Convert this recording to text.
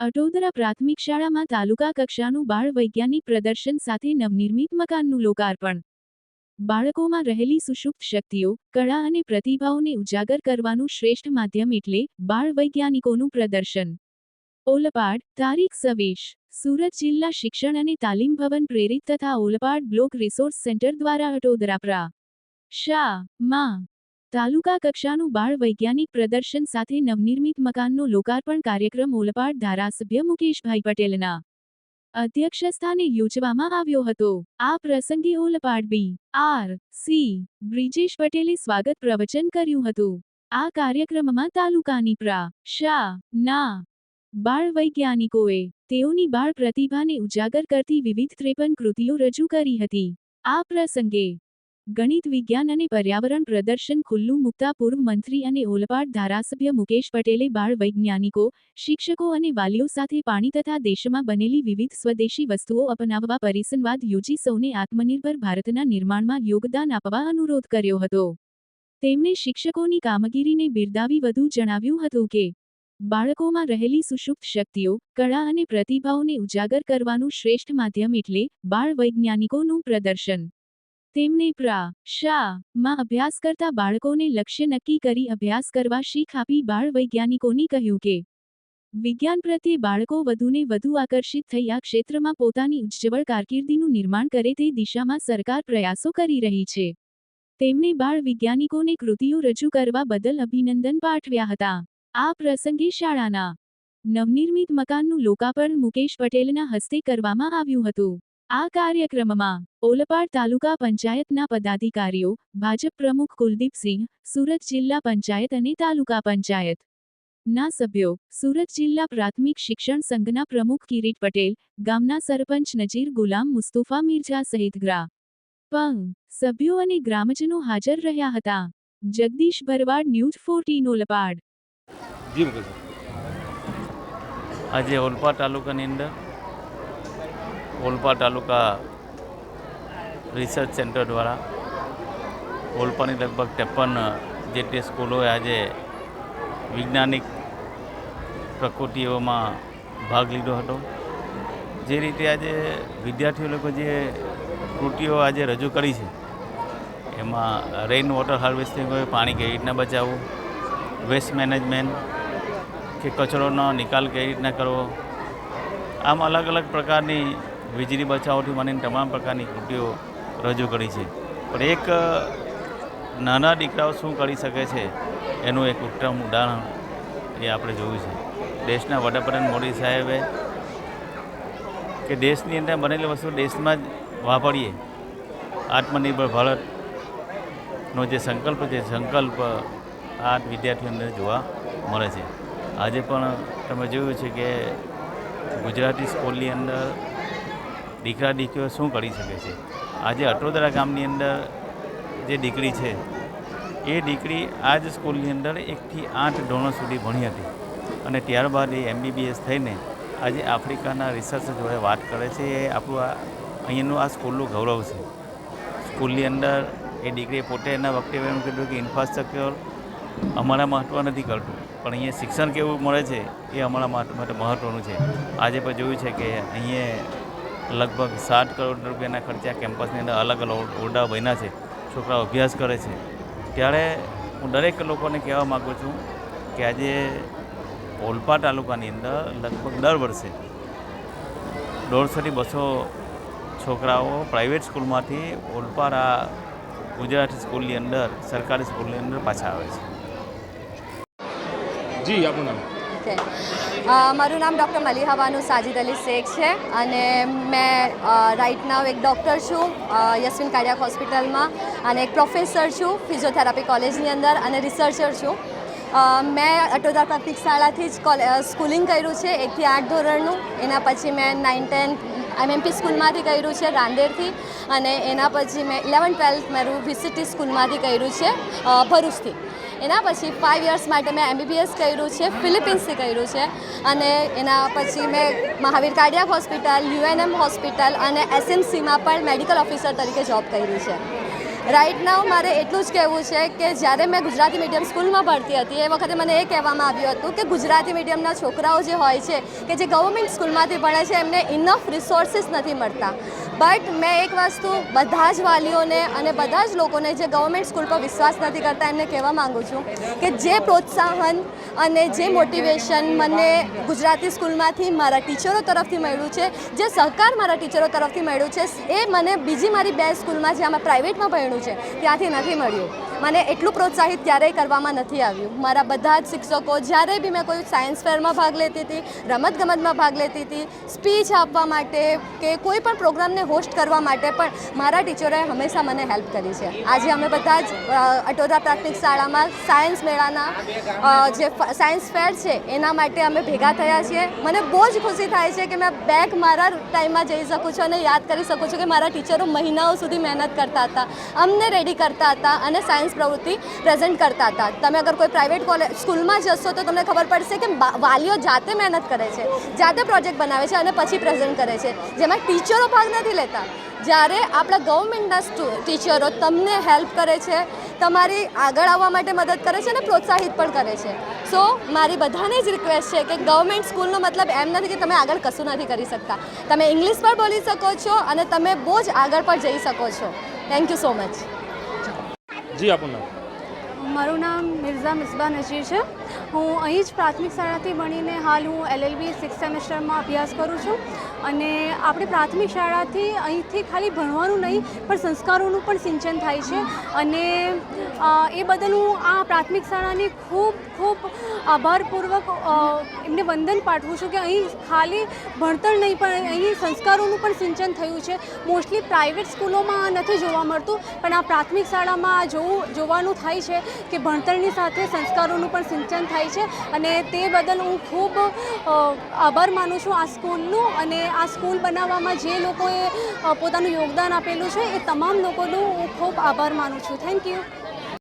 અટોદરા પ્રાથમિક શાળામાં તાલુકા કક્ષાનું બાળ વૈજ્ઞાનિક પ્રદર્શન સાથે નવનિર્મિત મકાનનું લોકાર્પણ. બાળકોમાં રહેલી સુષુપ્ત શક્તિઓ, કળા અને પ્રતિભાઓને ઉજાગર કરવાનું શ્રેષ્ઠ માધ્યમ એટલે બાળ વૈજ્ઞાનિકોનું પ્રદર્શન. ઓલપાડ, તારીખ સવેશ. સુરત જિલ્લા શિક્ષણ અને તાલીમ ભવન પ્રેરિત તથા ઓલપાડ બ્લોક રિસોર્સ સેન્ટર દ્વારા અટોદરા પ્રા. શા, માં. તાલુકા કક્ષાનું બાળ વૈજ્ઞાનિક પ્રદર્શન સાથે નવનિર્મિત મકાનનો લોકાર્પણ કાર્યક્રમ ઓલપાડ ધારાસભ્ય મુકેશભાઈ પટેલના અધ્યક્ષસ્થાને યોજવામાં આવ્યો હતો. આ પ્રસંગે Olpad B. R. C. Brijesh પટેલે સ્વાગત પ્રવચન કર્યું હતું. આ કાર્યક્રમમાં તાલુકાની પ્રા. શા. ના. બાળ વૈજ્ઞાનિકોએ તેઓની બાળ પ્રતિભાને ઉજાગર કરતી વિવિધ ત્રેપન કૃતિઓ રજૂ કરી હતી. આ પ્રસંગે ગણિત વિજ્ઞાન અને પર્યાવરણ પ્રદર્શન ખુલ્લું મુકતા પૂર્વ મંત્રી અને ઓલપાડ ધારાસભ્ય મુકેશ પટેલે બાળ વૈજ્ઞાનિકો, શિક્ષકો અને વાલીઓ સાથે પાણી તથા દેશમાં બનેલી વિવિધ સ્વદેશી વસ્તુઓ અપનાવવા પરિસંવાદ યોજી સૌને આત્મનિર્ભર ભારતના નિર્માણમાં યોગદાન આપવા અનુરોધ કર્યો હતો. તેમણે શિક્ષકોની કામગીરીને બિરદાવી વધુ જણાવ્યું હતું કે, બાળકોમાં રહેલી સુષુપ્ત શક્તિઓ, કળા અને પ્રતિભાઓને ઉજાગર કરવાનું શ્રેષ્ઠ માધ્યમ એટલે બાળ વૈજ્ઞાનિકોનું પ્રદર્શન. તેમણે પ્રા, શા, માં અભ્યાસ કરતા બાળકોને લક્ષ્ય નક્કી કરી અભ્યાસ કરવા શીખ આપી બાળ વૈજ્ઞાનિકોની કહ્યું કે, વિજ્ઞાન પ્રત્યે બાળકો વધુને વધુ આકર્ષિત થઈ આ ક્ષેત્રમાં પોતાની ઉજ્જવળ કારકિર્દીનું નિર્માણ કરે તે દિશામાં સરકાર પ્રયાસો કરી રહી છે. તેમણે બાળ વૈજ્ઞાનિકોને કૃતિઓ રજૂ કરવા બદલ અભિનંદન પાઠવ્યા હતા. આ પ્રસંગે શાળાના નવનિર્મિત મકાનનું લોકાર્પણ મુકેશ પટેલના હસ્તે કરવામાં આવ્યું હતું. આ કાર્યક્રમમાં ઓલપાડ તાલુકા પંચાયતના પદાધિકારીઓ ભાજપ પ્રમુખ કુલદીપસિંહ સુરત જિલ્લા પંચાયત અને તાલુકા પંચાયત ના સભ્યો સુરત જિલ્લા પ્રાથમિક શિક્ષણ સંઘના પ્રમુખ કિરીટ પટેલ ગામના સરપંચ નજીર ગુલામ મુસ્તુફા મિર્ઝા સહિત ગ્રા. પંગ સભ્યો અને ગ્રામજનો હાજર રહ્યા હતા. Jagdish Bharwad news fourteen Olpad. જી આજે ઓલપાડ તાલુકાની અંદર ઓલપા તાલુકા રિસર્ચ સેન્ટર દ્વારા ઓલપાની લગભગ ત્રેપન જેટલી સ્કૂલોએ આજે વૈજ્ઞાનિક પ્રકૃતિઓમાં ભાગ લીધો હતો. જે રીતે આજે વિદ્યાર્થીઓ લોકો જે કૃતિઓ આજે રજૂ કરી છે, એમાં રેઇન વોટર હાર્વેસ્ટિંગ હોય, પાણી કેવી રીતના બચાવવું વેસ્ટ મેનેજમેન્ટ કે કચરોનો નિકાલ કેવી રીતના કરવો, આમ અલગ અલગ પ્રકારની વીજળી બચાવોથી માંડીને તમામ પ્રકારની કૃતિઓ રજૂ કરી છે. પણ એક નાના દીકરાઓ શું કરી શકે છે? એનું એક ઉત્તમ ઉદાહરણ એ આપણે જોયું છે. દેશના વડાપ્રધાન મોદી સાહેબે કે દેશની અંદર બનેલી વસ્તુ દેશમાં જ વાપરીએ. આત્મનિર્ભર ભારતનો જે સંકલ્પ છે સંકલ્પ આ વિદ્યાર્થીઓ અંદર જોવા મળે છે. આજે પણ તમે જોયું છે કે ગુજરાતી સ્કૂલની અંદર દીકરા દીકરીઓ શું કરી શકે છે? આજે અટોદરા ગામની અંદર જે દીકરી છે, એ દીકરી આ જ સ્કૂલની અંદર એકથી આઠ ધોરણ સુધી ભણી હતી અને ત્યારબાદ એ એમબીબીએસ થઈને આજે આફ્રિકાના રિસર્ચ જોડે વાત કરે છે, એ આપણું આ અહીંયાનું આ સ્કૂલનું ગૌરવ છે. સ્કૂલની અંદર એ દીકરીએ પોતે એના વખતે એમ કીધું કે ઇન્ફ્રાસ્ટ્રક્ચર અમારા મહત્ત્વ નથી કરતું, પણ અહીંયા શિક્ષણ કેવું મળે છે, એ અમારા માટે મહત્ત્વનું છે. આજે પણ જોયું છે કે અહીંયા લગભગ સાત કરોડ રૂપિયાના ખર્ચા કેમ્પસની અંદર અલગ અલગ ઓરડા બન્યા છે. છોકરાઓ અભ્યાસ કરે છે. ત્યારે હું દરેક લોકોને કહેવા માગું છું કે આજે ઓલપા તાલુકાની અંદર લગભગ દર વર્ષે દોઢસોથી બસો છોકરાઓ પ્રાઇવેટ સ્કૂલમાંથી ઓલપારા ગુજરાતી સ્કૂલની અંદર સરકારી સ્કૂલની અંદર પાછા આવે છે. જી આપનું નામ? મારું નામ ડૉક્ટર મલિહાબાનુ સાજિદ અલી શેખ છે અને મેં રાઇટ નાવ એક ડૉક્ટર છું યશવિન કાર્ડિયાક હોસ્પિટલમાં અને એક પ્રોફેસર છું ફિઝિયોથેરાપી કોલેજની અંદર અને રિસર્ચર છું. મેં અટોદા પ્રાથમિક શાળાથી જ કોલે સ્કૂલિંગ કર્યું છે, એકથી આઠ ધોરણનું. એના પછી મેં નાઇન ટેન એમએમપી સ્કૂલમાંથી કર્યું છે, રાંદેરથી. અને એના પછી મેં ઇલેવન ટ્વેલ્થ મારું વીસીટી સ્કૂલમાંથી કર્યું છે ભરૂચથી. એના પછી ફાઇવ યર્સ માટે મેં એમબીબીએસ કર્યું છે ફિલિપિન્સથી કર્યું છે. અને એના પછી મેં Mahavir cardiac hospital UNM hospital અને એસએમસીમાં પણ મેડિકલ ઓફિસર તરીકે જોબ કરી છે. રાઈટ નાવ મારે એટલું જ કહેવું છે કે જ્યારે મેં ગુજરાતી મીડિયમ સ્કૂલમાં ભણતી હતી, એ વખતે મને એ કહેવામાં આવ્યું હતું કે ગુજરાતી મીડિયમના છોકરાઓ જે હોય છે, કે જે ગવર્મેન્ટ સ્કૂલમાંથી ભણે છે, એમને ઇનફ રિસોર્સિસ નથી મળતા. બટ મેં એક વસ્તુ બધા જ વાલીઓને અને બધા જ લોકોને જે ગવર્મેન્ટ સ્કૂલ પર વિશ્વાસ નથી કરતા, એમને કહેવા માગું છું કે જે પ્રોત્સાહન અને જે મોટિવેશન મને ગુજરાતી સ્કૂલમાંથી મારા ટીચરો તરફથી મળ્યું છે, જે સહકાર મારા ટીચરો તરફથી મળ્યું છે, એ મને બીજી મારી બે સ્કૂલમાં જ્યાં મેં પ્રાઇવેટમાં ભણ્યું છે, ત્યાંથી નથી મળ્યું. મને એટલું પ્રોત્સાહિત ક્યારેય કરવામાં નથી આવ્યું. મારા બધા જ શિક્ષકો, જ્યારે બી મેં કોઈ સાયન્સ ફેરમાં ભાગ લેતી હતી, રમતગમતમાં ભાગ લેતી હતી સ્પીચ આપવા માટે કે કોઈ પણ પ્રોગ્રામને હોસ્ટ કરવા માટે પણ મારા ટીચરોએ હંમેશા મને હેલ્પ કરી છે. આજે અમે બધા જ અટોરા પ્રાથમિક શાળામાં સાયન્સ મેળાના જે સાયન્સ ફેર છે, એના માટે અમે ભેગા થયા છીએ. મને બહુ જ ખુશી થાય છે કે મેં બેક મારા ટાઈમમાં જઈ શકું છું અને યાદ કરી શકું છું કે મારા ટીચરો મહિનાઓ સુધી મહેનત કરતા હતા, અમને રેડી કરતા હતા અને સાયન્સ પ્રવૃત્તિ પ્રેઝન્ટ કરતા હતા. તમે અગર કોઈ પ્રાઇવેટ કોલેજ સ્કૂલમાં જશો તો તમને ખબર પડશે કે વાલીઓ જાતે મહેનત કરે છે, જાતે પ્રોજેક્ટ બનાવે છે અને પછી પ્રેઝન્ટ કરે છે. જેમાં ટીચરો ભાગ નથી લેતા. જ્યારે આપણા ગવર્મેન્ટના ટીચરો તમને હેલ્પ કરે છે, તમારી આગળ આવવા માટે મદદ કરે છે અને પ્રોત્સાહિત પણ કરે છે. સો મારી બધાને જ રિક્વેસ્ટ છે કે ગવર્મેન્ટ સ્કૂલનો મતલબ એમ નથી કે તમે આગળ કશું નથી કરી શકતા. તમે ઇંગ્લિશ પણ બોલી શકો છો અને તમે બહુ જ આગળ પણ જઈ શકો છો. Thank you so much ji આપનું નામ? મારું નામ મિર્ઝા મિસબા નજીર છે. હું અહીં જ પ્રાથમિક શાળાથી ભણીને હાલ હું એલએલબી સિક્સ સેમેસ્ટરમાં અભ્યાસ કરું છું અને આપણે પ્રાથમિક શાળાથી અહીંથી ખાલી ભણવાનું નહીં, પણ સંસ્કારોનું પણ સિંચન થાય છે. અને એ બદલ હું આ પ્રાથમિક શાળાની ખૂબ ખૂબ આભારપૂર્વક એમને વંદન પાઠવું છું કે અહીં ખાલી ભણતર નહીં, પણ અહીં સંસ્કારોનું પણ સિંચન થયું છે. મોસ્ટલી પ્રાઇવેટ સ્કૂલોમાં નથી જોવા મળતું, પણ આ પ્રાથમિક શાળામાં આ જોવું, જોવાનું થાય છે કે ભણતરની સાથે સંસ્કારોનું પણ સિંચન થાય છે અને તે બદલ હું ખૂબ આભાર માનું છું આ સ્કૂલનું અને આ સ્કૂલ બનાવવામાં જે લોકોએ પોતાનું યોગદાન આપેલું છે એ તમામ લોકોનું હું ખૂબ આભાર માનું છું. Thank you